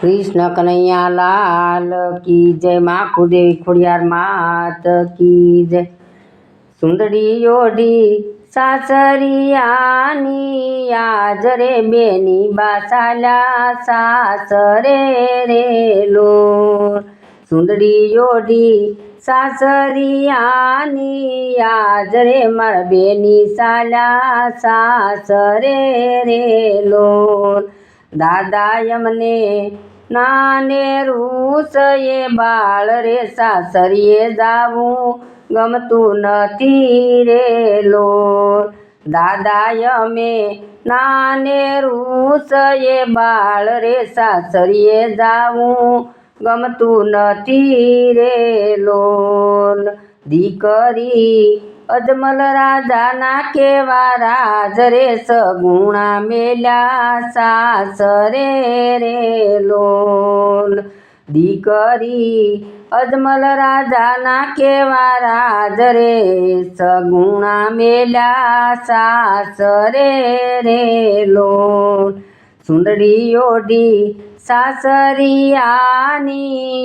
कृष्ण कन्हैया लाल की जय माँ खुदे खुडियार मात की जय। सुंदरी योडी सासरी आनी आज रे बेनी बासाला सासरे रे लो सुंदरी योडी सासरी आनी आज रे मार बेनी साल्या सासरे रे लोर। दादा यमने नाने रूस ये बाळ रे सासरी जाऊ गमतून रे लो दादाय मे नाने रूस ये बाळ रे सासरी जाऊ गमतून रे लोन दिकरी દીકરી અજમલ રાજાના કેવા રાજ રે સગુણા મેલ્યા સાસરે રે લોલ દીકરી અજમલ રાજાના કેવા રાજ રે સગુણા મેલ્યા સાસરે રે લોલ સુંદરી ઓઢી સાસરિયાની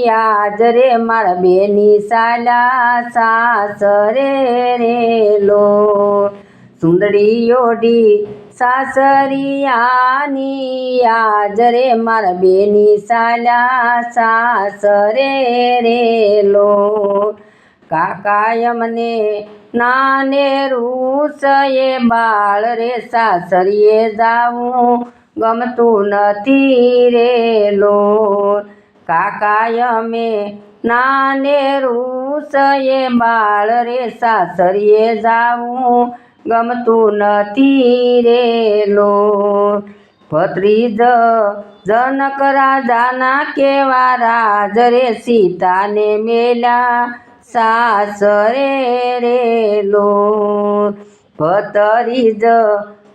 યાદ રે મારા બેની સાલા સાસરે રે લો. સુંદડી ઓઢી સાસરિયાની યાદ રે મારા બેની સાલા સાસરે રે લો. કાકા અમને નાને રૂસએ બાળ રે સાસરીએ જાવું. ગમતું નથી રે લો કાકા અમે નાને રૂસએ બાળ રે સાસરીએ જાવું. ગમતું નથી રે લો ભત્રીજ જનક રાજાના કેવા રાજ રે સીતાને મેલા સાસરે રે લો ભત્રીજ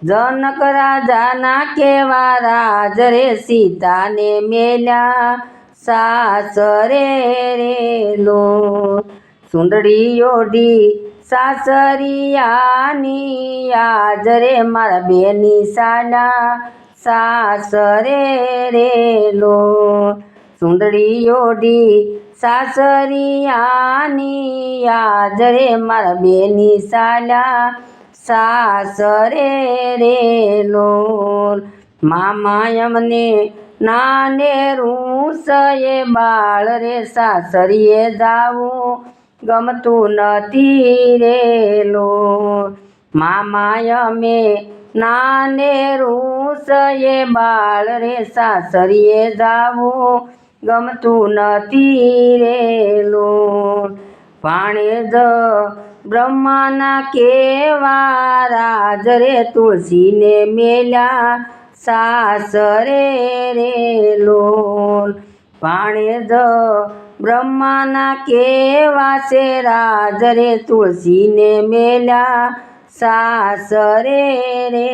જનક રાજાના કેવા રાજ રે સીતાને મેલ્યા. સાસરે રે લો. સુંદરી ઓઢી સાસરિયાની આજ રે મારા બેની સાલા સાસરે રે લો. સુંદરી ઓઢી સાસરિયાની આજ રે મારા બેની સાલા સાસરે રે લો મામા અમને નાને રૂસએ બાળ રે, સાસરીએ જાવું ગમતું નથી રે લો મામા અમે નાને રૂસએ બાળ રે, સાસરીએ જાવું ગમતું નથી રે લો ભાણેજ બ્રહ્માના કેવા રાજ રે તુલસીને મેલ્યા સાસરે રે લોલ ભાણેજ બ્રહ્માના કેવા છે રાજ રે તુલસીને મેલ્યા સાસરે રે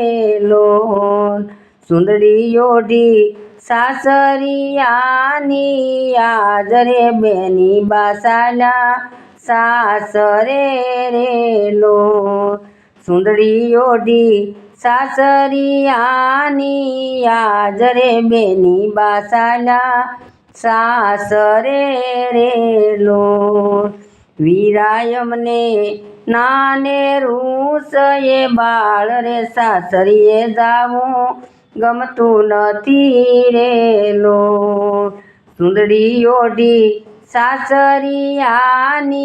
લોલ સુંદરી ઓઢી સાસરિયાની આજ રે બેની બાસાલા સાસરે રેલો સુંદરી ઓઢી સાસરિયાની આજ રે બેની બાસાલા. સાસરે રેલો વીરાયમને નાને રૂસએ બાળ રે સાસરીએ જાવું. ગમતું નથી રેલો સુંદરી ઓઢી સાસરિયાની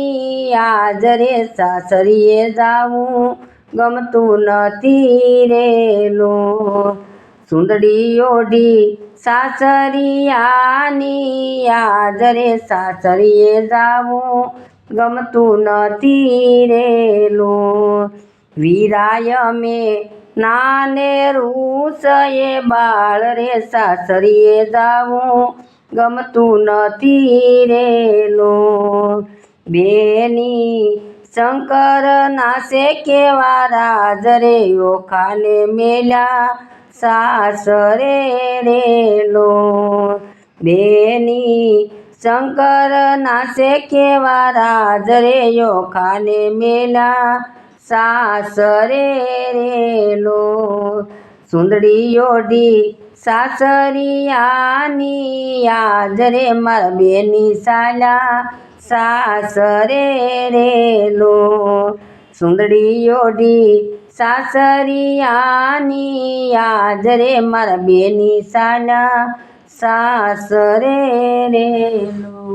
આજ રે સાસરીએ જાવું ગમતું નથી રે સુંદડી ઓઢી સાસરિયાની આજ રે સાસરીએ જાવું ગમતું નથી રે લો વીરાય અમે નાને રૂસએ બાળ રે સાસરીએ જાવું ગમતું નથી રે લો બેની શંકર નાસે કેવા રાજ રે ઓખાને મેલ્યા સાસરે રે લો બેની શંકર નાસે કેવા રાજ રે ઓખાને મેલા સાસરે રે લો સુંદરી ઓઢી સાસરિયાની યાદ રે મારા બેની સાલા સાસરે રેલો સુંદડી યોડી સાસરિયાની યાદ રે મારા બેની સાલા સાસરે રેલો